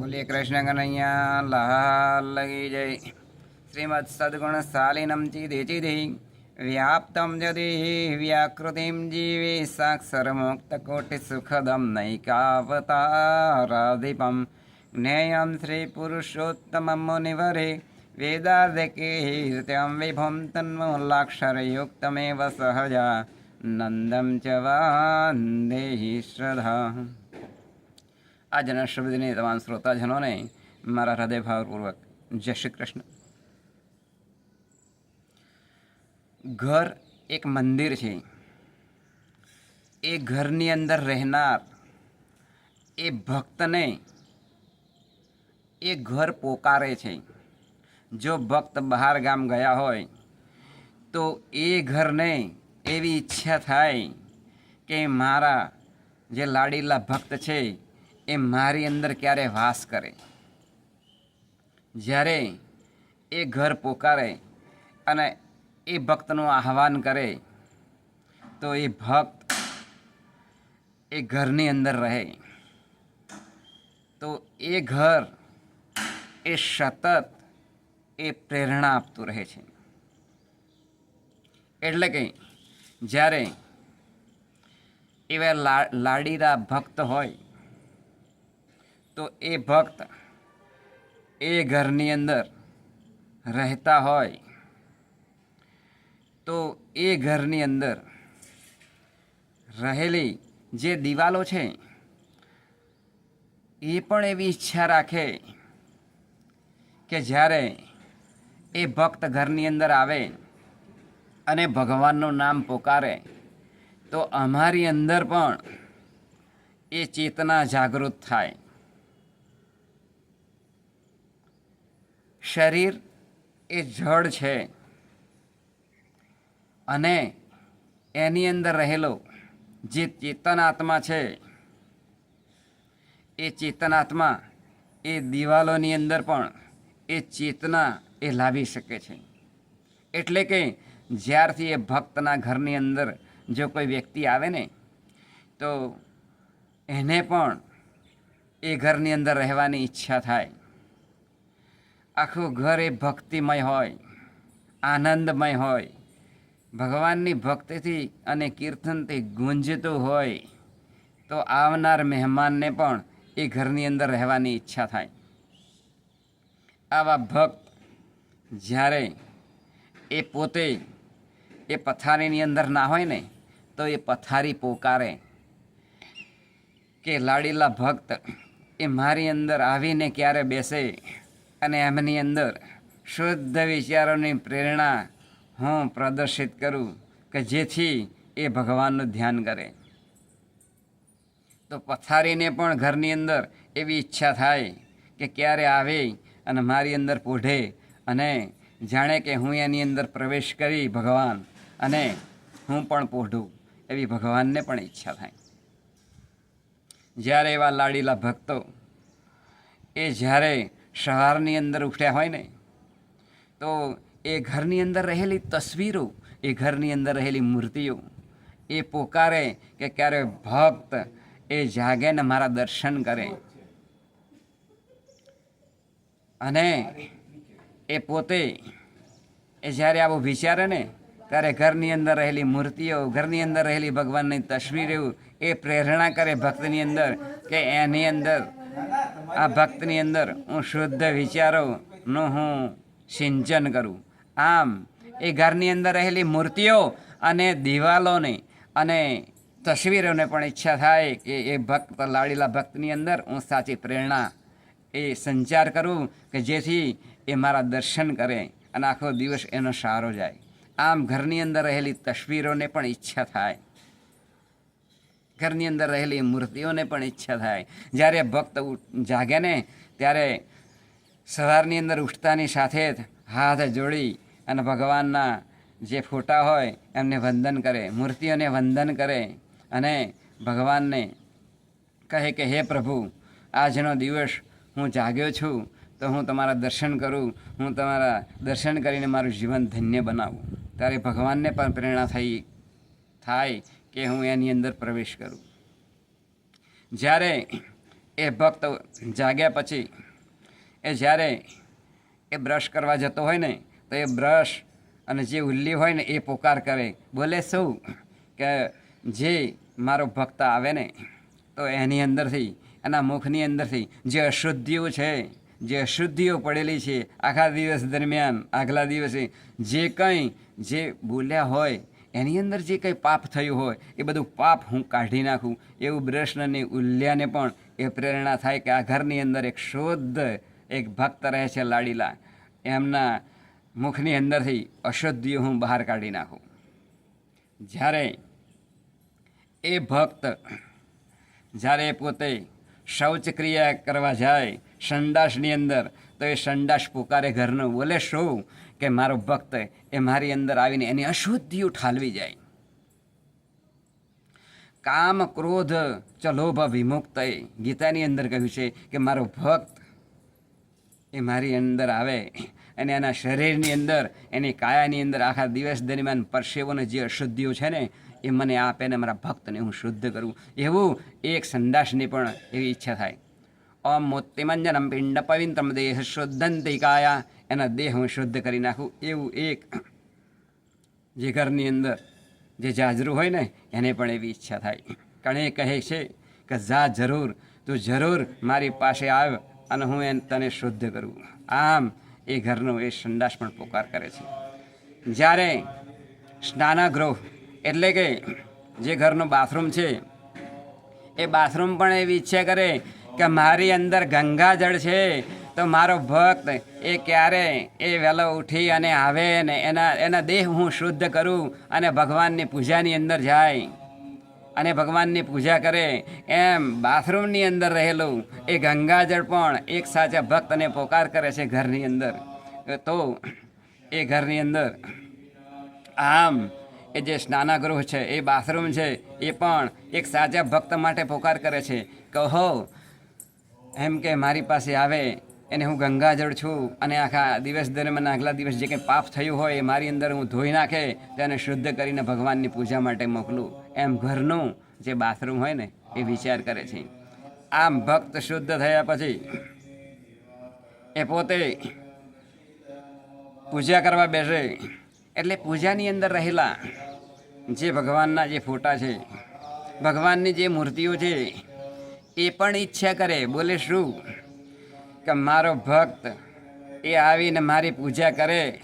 બોલીએ કૃષ્ણ કનૈયા લાલ લગી જય. શ્રીમદ સદગુણ શાલિનમ ચિદે ચિદે વ્યાપ્તમ જદે વ્યાકૃતિમ જીવે સાક્ષરમુક્ત કોટિ સુખદમ નૈકાવતારાધિપમ. જ્ઞેયમ શ્રી પુરુષોત્તમ મુનિવરે વેદાર્ધકીર્ત્યમ વિભુમ તન્મૂલાક્ષરયુક્તમેવ સહજા. નંદમ ચ વાંદેહી શ્રદ્ધા. આજના શબ્દની તમામ શ્રોતાજનોને મારા હૃદયભાવપૂર્વક જય શ્રી કૃષ્ણ ઘર એક મંદિર છે એ ઘરની અંદર રહેનાર એ ભક્તને એ ઘર પોકારે છે જો ભક્ત બહાર ગામ ગયા હોય તો એ ઘરને એવી ઈચ્છા થાય કે મારા જે લાડીલા ભક્ત છે એ મારી અંદર ક્યારે વાસ કરે? જ્યારે એ ઘર પોકારે અને એ ભક્તનું આહવાન કરે, તો એ ભક્ત એ ઘરની અંદર રહે. તો એ ઘર એ સતત એ પ્રેરણા આપતું રહે છે. એટલે કે જ્યારે એવા લા લાડીલા ભક્ત હોય તો એ ભક્ત એ ઘરની અંદર રહેતા હોય, તો એ ઘરની અંદર રહેલી જે દિવાલો છે, એ પણ એવી ઈચ્છા રાખે કે જ્યારે એ ભક્ત ઘરની અંદર આવે અને ભગવાનનું નામ પોકારે, તો અમારી અંદર પણ એ ચેતના જાગૃત થાય. શરીર એ જળ છે. અને એની અંદર રહેલો જે ચેતનાત્મા છે, એ ચેતનાત્મા એ દિવાલોની અંદર પણ એ ચેતના એ લાવી શકે છે. એટલે કે જ્યારથી એ ભક્તના ઘરની અંદર જો કોઈ વ્યક્તિ આવે ને, તો એને પણ એ ઘરની અંદર રહેવાની ઈચ્છા થાય. આખું ઘર એ ભક્તિમય હોય, આનંદમય હોય. ભગવાનની ભક્તિથી અને કીર્તનથી ગુંજતું હોય, તો આવનાર મહેમાનને પણ એ ઘરની અંદર રહેવાની ઈચ્છા થાય. આવા ભક્ત જ્યારે એ પોતે એ પથારીની અંદર ના હોય ને, તો એ પથારી પોકારે. કે લાડીલા ભક્ત, એ મારી અંદર આવીને ક્યારે બેસે? અને એમની અંદર શુદ્ધ વિચારોની પ્રેરણા હું પ્રદર્શિત કરું કે જેથી એ ભગવાનનું ધ્યાન કરે. તો પથારીને પણ ઘરની અંદર એવી ઈચ્છા થાય કે ક્યારે આવે અને મારી અંદર પોઢે અને જાણે કે હું એની અંદર પ્રવેશ કરી ભગવાન અને હું પણ પોઢું એવી ભગવાનને પણ ઈચ્છા થાય. જ્યારે એવા લાડીલા ભક્તો એ જ્યારે સવારની અંદર ઉઠ્યા હોય ને, તો એ ઘરની અંદર રહેલી તસવીરો, એ ઘરની અંદર રહેલી મૂર્તિઓ, એ પોકારે કે ક્યારે ભક્ત એ જાગે ને મારા દર્શન કરે. અને એ પોતે, એ જ્યારે આવું વિચારે ને, ત્યારે ઘરની અંદર રહેલી મૂર્તિઓ, ઘરની અંદર રહેલી ભગવાનની તસવીરો, એ પ્રેરણા કરે ભક્તની અંદર કે એની અંદર આ ભક્તની અંદર હું શુદ્ધ વિચારોનું હું સિંચન કરું. આમ, એ ઘરની અંદર રહેલી મૂર્તિઓ અને દિવાલોને અને તસવીરોને પણ ઈચ્છા થાય કે એ ભક્ત, લાડીલા ભક્તની અંદર હું સાચી પ્રેરણા એ સંચાર કરું કે જેથી એ મારા દર્શન કરે અને આખો દિવસ એનો સારો જાય. આમ ઘરની અંદર રહેલી તસવીરોને પણ ઈચ્છા થાય. ઘરની અંદર રહેલી મૂર્તિઓને પણ ઈચ્છા થાય. જ્યારે ભક્ત જાગે ને, ત્યારે સવારની અંદર ઉઠતાની સાથે જ હાથ જોડી અને ભગવાનના જે ફોટા હોય, એમને વંદન કરે, મૂર્તિઓને વંદન કરે અને ભગવાનને કહે કે, હે પ્રભુ, આજનો દિવસ હું જાગ્યો છું, તો હું તમારા દર્શન કરું, હું તમારા દર્શન કરીને મારું જીવન ધન્ય બનાવું. ત્યારે ભગવાનને પણ પ્રેરણા થઈ, થાય કે હું એની અંદર પ્રવેશ કરું. જ્યારે એ ભક્ત જાગ્યા પછી, એ જ્યારે એ બ્રશ કરવા જતો હોય ને, તો એ બ્રશ અને જે ઉલ્લી હોય ને એ પોકાર કરે. બોલે શું કે જે મારો ભક્ત આવે ને, તો એની અંદરથી, એના મુખની અંદરથી જે અશુદ્ધિઓ છે, જે અશુદ્ધિઓ પડેલી છે, આખા દિવસ દરમિયાન, આગલા દિવસે જે કંઈ જે બોલ્યા હોય એની અંદર જે કંઈ પાપ થયું હોય, એ બધું પાપ હું કાઢી નાખું. એવું બ્રષ્ણની ઉલ્યાને પણ એ પ્રેરણા થાય કે આ ઘરની અંદર એક શુદ્ધ, એક ભક્ત રહે છે લાડીલા. એમના મુખની અંદરથી અશુદ્ધિઓ હું બહાર કાઢી નાખું. જ્યારે એ ભક્ત, જ્યારે પોતે શૌચક્રિયા કરવા જાય, સંડાસની અંદર, તો એ સંડાસ પુકારે ઘરનો. બોલે શું? કે મારો ભક્ત એ મારી અંદર આવીને એની અશુદ્ધિઓ ઠાલવી જાય. કામ ક્રોધ ચલોભ વિમુક્ત ગીતાની અંદર કહ્યું છે કે મારો ભક્ત એ મારી અંદર આવે અને એના શરીરની અંદર, એની કાયાની અંદર આખા દિવસ દરમિયાન પરસેવોને જે અશુદ્ધિઓ છે ને, એ મને આપે ને મારા ભક્તને હું શુદ્ધ કરું. એવું એક સંદાસની પણ એવી ઈચ્છા થાય. ઓમ મોતિમંજનમ પિંડ પવિત્રમ દેહ શુદ્ધંતિ કાયા એના દેહ હું શુદ્ધ કરી નાખું. એવું એક જે ઘરની અંદર જે જાજરું હોય ને, એને પણ એવી ઈચ્છા થાય. કારણ એ કહે છે કે, જા જરૂર, તું જરૂર મારી પાસે આવ અને હું એને તને શુદ્ધ કરું. આમ એ ઘરનો એ સંડાસ પણ પોકાર કરે છે. જ્યારે સ્નાનાગૃહ એટલે કે જે ઘરનું બાથરૂમ છે, એ બાથરૂમ પણ એવી ઈચ્છા કરે કે મારી અંદર ગંગાજળ છે, તો મારો ભક્ત એ ક્યારે એ વહેલો ઉઠી અને આવે ને એના એના દેહ હું શુદ્ધ કરું અને ભગવાનની પૂજાની અંદર જાય અને ભગવાનની પૂજા કરે. એમ બાથરૂમની અંદર રહેલું એ ગંગાજળ પણ એક સાચા ભક્તને પોકાર કરે છે ઘરની અંદર. તો એ ઘરની અંદર આમ એ જે સ્નાનાગૃહ છે, એ બાથરૂમ છે, એ પણ એક સાચા ભક્ત માટે પોકાર કરે છે. કહો એમ કે મારી પાસે આવે, એને હું ગંગાજળ છું અને આખા દિવસ દરમિયાન, આગલા દિવસ જે કંઈ પાપ થયું હોય એ મારી અંદર હું ધોઈ નાખે તેને શુદ્ધ કરીને ભગવાનની પૂજા માટે મોકલું. એમ ઘરનું જે બાથરૂમ હોય ને, એ વિચાર કરે છે. આમ ભક્ત શુદ્ધ થયા પછી, એ પોતે પૂજા કરવા બેસે. એટલે પૂજાની અંદર રહેલા જે ભગવાનના જે ફોટા છે, ભગવાનની જે મૂર્તિઓ છે એ પણ ઈચ્છા કરે, બોલે, શું? કે મારો ભક્ત એ આવીને મારી પૂજા કરે,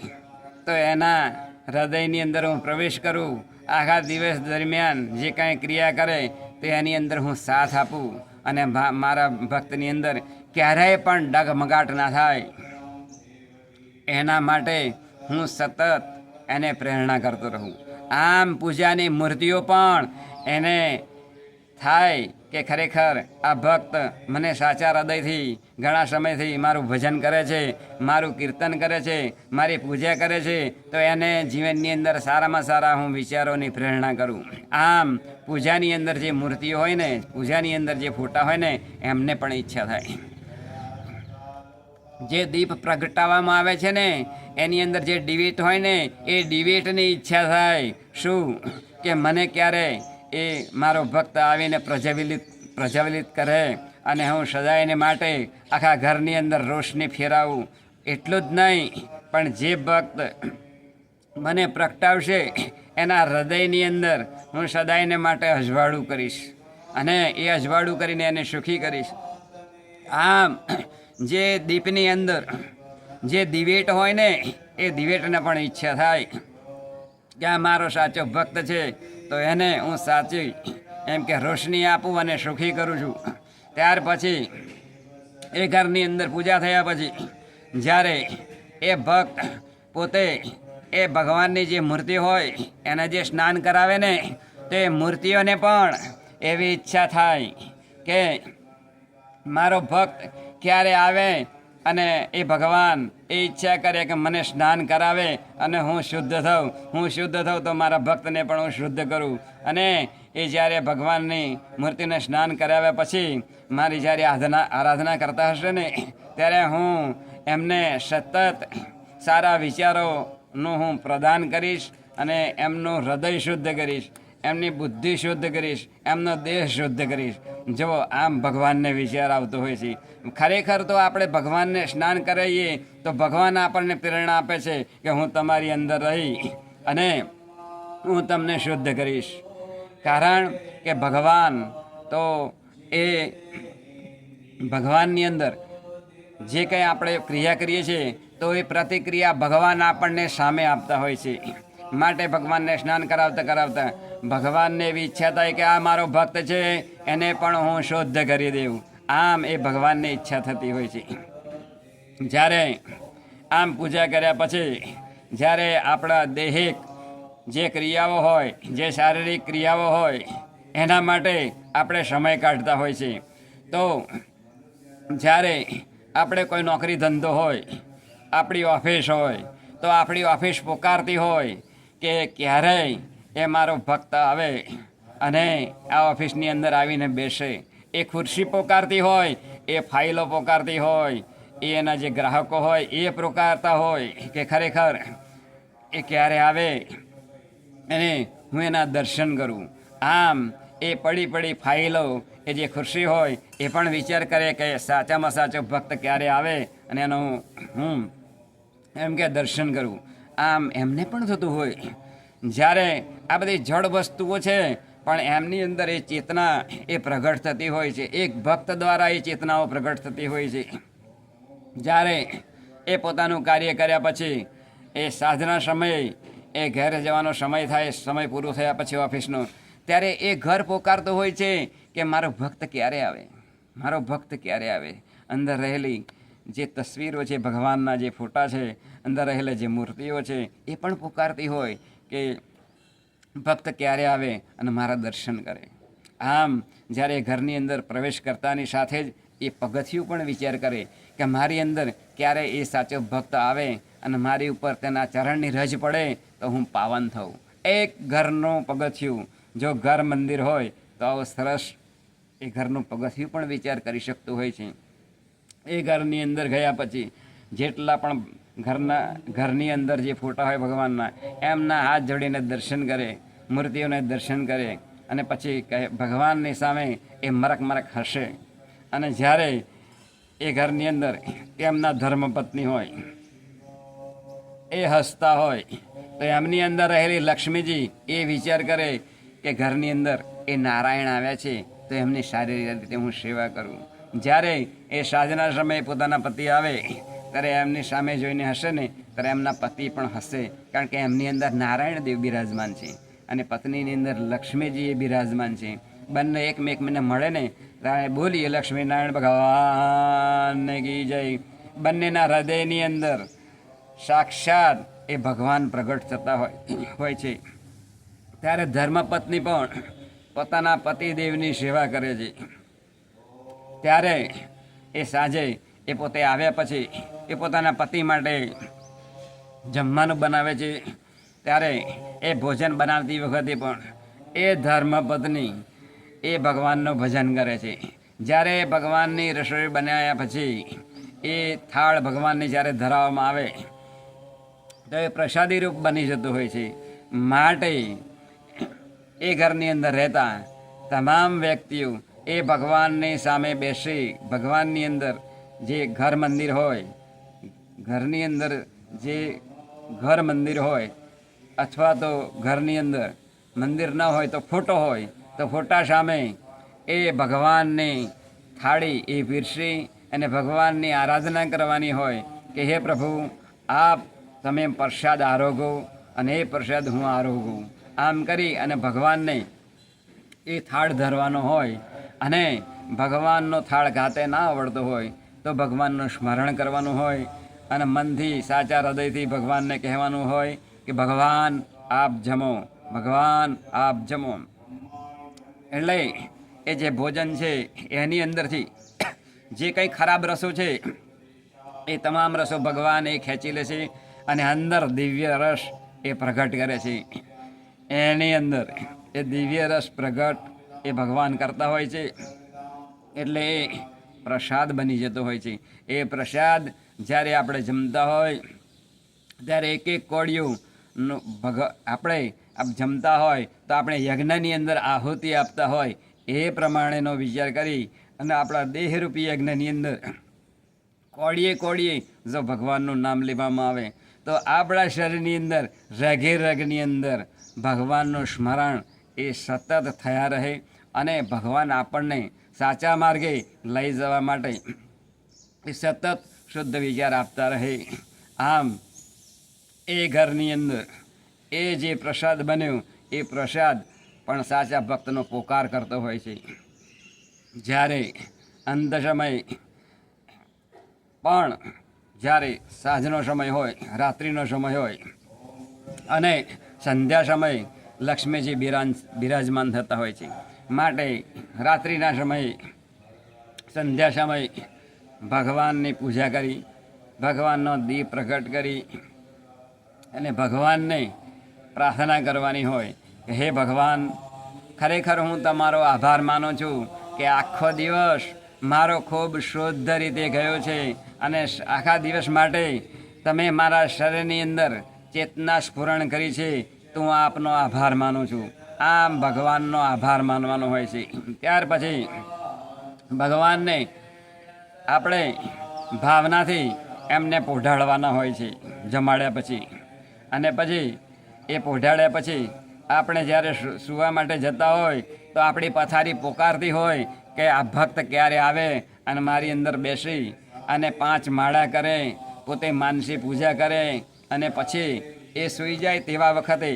તો એના હૃદયની અંદર હું પ્રવેશ કરું. આખા દિવસ દરમિયાન જે કાંઈ ક્રિયા કરે, તો એની અંદર હું સાથ આપું અને મારા ભક્તની અંદર ક્યારેય પણ ડગમગાટ ના થાય. એના માટે હું સતત એને પ્રેરણા કરતો રહું. આમ પૂજાની મૂર્તિઓ પણ એને થાય કે ખરેખર આ ભક્ત મને સાચા હૃદયથી, ઘણા સમયથી મારું ભજન કરે છે, મારું કીર્તન કરે છે, મારી પૂજા કરે છે, તો એને જીવનની અંદર સારામાં સારા હું વિચારોની પ્રેરણા કરું. આમ, પૂજાની અંદર જે મૂર્તિઓ હોય ને, પૂજાની અંદર જે ફોટા હોય ને, એમને પણ ઈચ્છા થાય. જે દીપ પ્રગટાવવામાં આવે છે ને, એની અંદર જે ડિવેટ હોય ને, એ ડિવેટની ઈચ્છા થાય. શું? કે મને ક્યારે એ મારો ભક્ત આવીને પ્રજ્વલિત પ્રજ્વલિત કરે અને હું સદાયને માટે આખા ઘરની અંદર રોશની ફેરાવું. એટલું જ નહીં, પણ જે ભક્ત મને પ્રગટાવશે, એના હૃદયની અંદર હું સદાયને માટે અજવાળું કરીશ અને એ અજવાળું કરીને એને સુખી કરીશ. આમ, જે દીપની અંદર, જે દિવેટ હોય ને, એ દિવેટને પણ ઈચ્છા થાય કે આ મારો સાચો ભક્ત છે. તો એને હું સાચી એમ કે રોશની આપું અને સુખી કરું છું. ત્યાર પછી એ ઘરની અંદર પૂજા થયા પછી જ્યારે એ ભક્ત પોતે એ ભગવાનની જે મૂર્તિ હોય, એને જે સ્નાન કરાવે ને, તે મૂર્તિઓને પણ એવી ઈચ્છા થાય કે મારો ભક્ત ક્યારે આવે અને એ ભગવાન એ ઈચ્છા કરે કે મને સ્નાન કરાવે અને હું શુદ્ધ થઉં. હું શુદ્ધ થઉં તો મારા ભક્તને પણ હું શુદ્ધ કરું. અને એ જ્યારે ભગવાનની મૂર્તિને સ્નાન કરાવ્યા પછી મારી જ્યારે આરાધના આરાધના કરતા હશે ને, ત્યારે હું એમને સતત સારા વિચારોનું હું પ્રદાન કરીશ અને એમનું હૃદય શુદ્ધ કરીશ, એમની બુદ્ધિ શુદ્ધ કરીશ, એમનો દેહ શુદ્ધ કરીશ. જો આમ ભગવાનને વિચાર આવતો હોય છે. ખરેખર તો આપણે ભગવાનને સ્નાન કરાવીએ તો ભગવાન આપણને પ્રેરણા આપે છે કે હું તમારી અંદર રહી અને હું તમને શુદ્ધ કરીશ. કારણ કે ભગવાન તો એ ભગવાનની અંદર જે કંઈ આપણે ક્રિયા કરીએ છીએ તો એ પ્રતિક્રિયા ભગવાન આપણને સામે આપતા હોય છે. માટે ભગવાનને સ્નાન કરાવતા કરાવતા ભગવાનને એવી ઈચ્છા થાય કે આ મારો ભક્ત છે, એને પણ હું શુદ્ધ કરી દેવું આમ એ ભગવાનની ઈચ્છા થતી હોય છે. જ્યારે આમ પૂજા કર્યા પછી, જ્યારે આપણા દેહિક જે ક્રિયાઓ હોય, જે શારીરિક ક્રિયાઓ હોય, એના માટે આપણે સમય કાઢતા હોય છે. તો જ્યારે આપણે કોઈ નોકરી ધંધો હોય, આપણી ઓફિસ હોય, તો આપણી ઓફિસ પોકારતી હોય કે ક્યારેય એ મારો ભક્ત આવે અને આ ઓફિસની અંદર આવીને બેસે. એ ખુરશી પોકારતી હોય, એ ફાઇલો પોકારતી હોય, એ એના જે ગ્રાહકો હોય, એ પોકારતા હોય કે ખરેખર એ ક્યારે આવે અને હું એના દર્શન કરું. આમ એ પડી પડી ફાઇલો, એ જે ખુરશી હોય, એ પણ વિચાર કરે કે સાચામાં સાચો ભક્ત ક્યારે આવે અને એનું હું એમ કે દર્શન કરું. આમ એમને પણ થતું હોય જ્યારે આ બધી જડ વસ્તુઓ છે, પણ એમની અંદર એ ચેતના એ પ્રગટ થતી હોય છે. એક ભક્ત દ્વારા એ ચેતનાઓ પ્રગટ થતી હોય છે. જ્યારે એ પોતાનું કાર્ય કર્યા પછી, એ સાંજના સમયે, એ ઘરે જવાનો સમય થાય, સમય પૂરો થયા પછી ઓફિસનો, ત્યારે એ ઘર પોકારતો હોય છે કે મારો ભક્ત ક્યારે આવે? મારો ભક્ત ક્યારે આવે? અંદર રહેલી જે તસવીરો છે, ભગવાનના જે ફોટા છે, અંદર રહેલા જે મૂર્તિઓ છે, એ પણ પોકારતી હોય. કે ભક્ત ક્યારે આવે અને મારા દર્શન કરે. આમ, જ્યારે ઘરની અંદર પ્રવેશ કરતાની સાથે જ એ પગથિયું પણ વિચાર કરે કે મારી અંદર ક્યારે એ સાચો ભક્ત આવે અને મારી ઉપર તેના ચરણની રજ પડે તો હું પાવન થઉં. એક ઘરનું પગથિયું, જો ઘર મંદિર હોય તો આવો સરસ એ ઘરનું પગથિયું પણ વિચાર કરી શકતું હોય છે. એ ઘરની અંદર ગયા પછી જેટલા પણ ઘરના ઘરની અંદર જે ફોટા હોય ભગવાનના, એમના હાથ જોડીને દર્શન કરે, મૂર્તિઓને દર્શન કરે, અને પછી કહે, ભગવાનની સામે એ મરક મરક હશે. અને જ્યારે એ ઘરની અંદર એમના ધર્મપત્ની હોય, એ હસતા હોય, તો એમની અંદર રહેલી લક્ષ્મીજી એ વિચાર કરે કે ઘરની અંદર એ નારાયણ આવ્યા છે, તો એમની સારી રીતે હું સેવા કરું. જ્યારે એ સાંજના સમયે પોતાના પતિ આવે ત્યારે એમની સામે જોઈને હશે ને, ત્યારે એમના પતિ પણ હશે. કારણ કે એમની અંદર નારાયણ દેવ બિરાજમાન છે અને પત્નીની અંદર લક્ષ્મીજી એ બિરાજમાન છે. બંને એકમેકને મળે ને, ત્યારે બોલીએ, લક્ષ્મીનારાયણ ભગવાન કી જય. બંનેના હૃદયની અંદર સાક્ષાત એ ભગવાન પ્રગટ થતા હોય હોય છે. ત્યારે ધર્મપત્ની પણ પોતાના પતિદેવની સેવા કરે છે. ત્યારે એ સાંજે એ પોતે આવ્યા પછી એ પોતાના પતિ માટે જમવાનું બનાવે છે. ત્યારે એ ભોજન બનાવતી વખતે પણ એ ધર્મપત્ની એ ભગવાનનું ભજન કરે છે. જ્યારે ભગવાનની રસોઈ બનાવ્યા પછી એ થાળ ભગવાનને જ્યારે ધરાવવામાં આવે, તો એ પ્રસાદી રૂપ બની જતું હોય છે. માટે એ ઘરની અંદર રહેતા તમામ વ્યક્તિઓ એ ભગવાનની સામે બેસી ભગવાનની અંદર જે ઘર મંદિર હોય ઘરની અંદર જે ઘર મંદિર હોય, અથવા તો ઘરની અંદર મંદિર ન હોય તો ફોટો હોય, તો ફોટા સામે એ ભગવાનની થાળી એ પીરસી અને ભગવાનની આરાધના કરવાની હોય કે, હે પ્રભુ, આપ તમે પ્રસાદ આરોગો અને એ પ્રસાદ હું આરોગું. આમ કરી અને ભગવાનને એ થાળ ધરવાનો હોય અને ભગવાનનો થાળ ગાતે ના આવડતો હોય તો ભગવાનનું સ્મરણ કરવાનું હોય અને મનથી સાચા હૃદયથી ભગવાનને કહેવાનું હોય કે, ભગવાન, આપ જમો. ભગવાન, આપ જમો. એટલે એ જે ભોજન છે, એની અંદરથી જે કંઈ ખરાબ રસો છે, એ તમામ રસો ભગવાન એ ખેંચી લે છે અને અંદર દિવ્ય રસ એ પ્રગટ કરે છે. એની અંદર એ દિવ્ય રસ પ્રગટ એ ભગવાન કરતા હોય છે. એટલે એ પ્રસાદ બની જતો હોય છે. એ પ્રસાદ જ્યારે આપણે જમતા હોય, ત્યારે એક એક કોળિયું ભગ, આપણે આપ જમતા હોય, તો આપણે યજ્ઞની અંદર આહુતિ આપતા હોય, એ પ્રમાણેનો વિચાર કરી અને આપણા દેહરૂપી યજ્ઞની અંદર કોળીએ કોળીએ જો ભગવાનનું નામ લેવામાં આવે, તો આપણા શરીરની અંદર, રગે રગની અંદર ભગવાનનું સ્મરણ એ સતત થયા રહે અને ભગવાન આપણને સાચા માર્ગે લઈ જવા માટે એ સતત શુદ્ધ વિચાર આપતા રહે આમ એ ઘરની અંદર એ જે પ્રસાદ બન્યો એ પ્રસાદ પણ સાચા ભક્તનો પોકાર કરતો હોય છે જ્યારે અંત સમય પણ જ્યારે સાંજનો સમય હોય રાત્રિનો સમય હોય અને સંધ્યા સમયે લક્ષ્મીજી બિરાજ બિરાજમાન થતા હોય છે। માટે રાત્રિના સમયે, સંધ્યા સમયે ભગવાનની પૂજા કરી, ભગવાનનો દીપ પ્રગટ કરી અને ભગવાનને પ્રાર્થના કરવાની હોય હે ભગવાન, ખરેખર હું તમારો આભાર માનું છું કે આખો દિવસ મારો ખૂબ શુદ્ધ રીતે ગયો છે અને આખા દિવસ માટે તમે મારા શરીરની અંદર ચેતના સ્ફુરણ કરી છે. તો હું આપનો આભાર માનું છું. આમ ભગવાનનો આભાર માનવાનો હોય છે. ત્યાર પછી ભગવાનને આપણે ભાવનાથી એમને પોઢાડવાના હોય છે, જમાડ્યા પછી. અને પછી એ પોઢાડ્યા પછી આપણે જ્યારે સૂવા માટે જતા હોય, તો આપણી પથારી પોકારતી હોય કે આ ભક્ત ક્યારે આવે અને મારી અંદર બેસી અને પાંચ માળા કરે, પોતે માનસી પૂજા કરે અને પછી એ સૂઈ જાય તેવા વખતે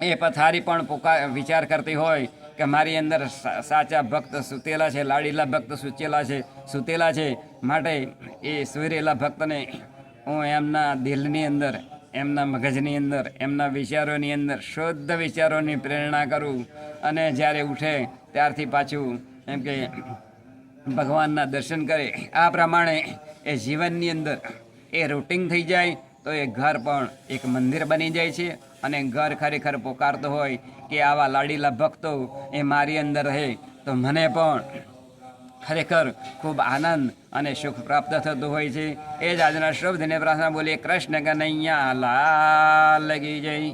એ પથારી પણ પોકા, વિચાર કરતી હોય કે મારી અંદર સાચા ભક્ત સૂતેલા છે, લાડીલા ભક્ત સૂચેલા છે, સૂતેલા છે માટે એ સુરેલા ભક્તને હું એમના દિલની અંદર, એમના મગજની અંદર, એમના વિચારોની અંદર, શુદ્ધ વિચારોની પ્રેરણા કરું અને જ્યારે ઉઠે ત્યારથી પાછું એમ કે ભગવાનના દર્શન કરે. આ પ્રમાણે એ જીવનની અંદર એ રૂટિંગ થઈ જાય તો એ ઘર પણ એક મંદિર બની જાય છે અને ઘર ખરેખર પોકારતો હોય કે આવા લાડીલા ભક્તો એ મારી અંદર રહે, તો મને પણ ખરેખર ખૂબ આનંદ અને સુખ પ્રાપ્ત થતું હોય છે. એ જ આજના શબ્દને પ્રાર્થના બોલીએ, કૃષ્ણ કનૈયા લાલ લગી જઈ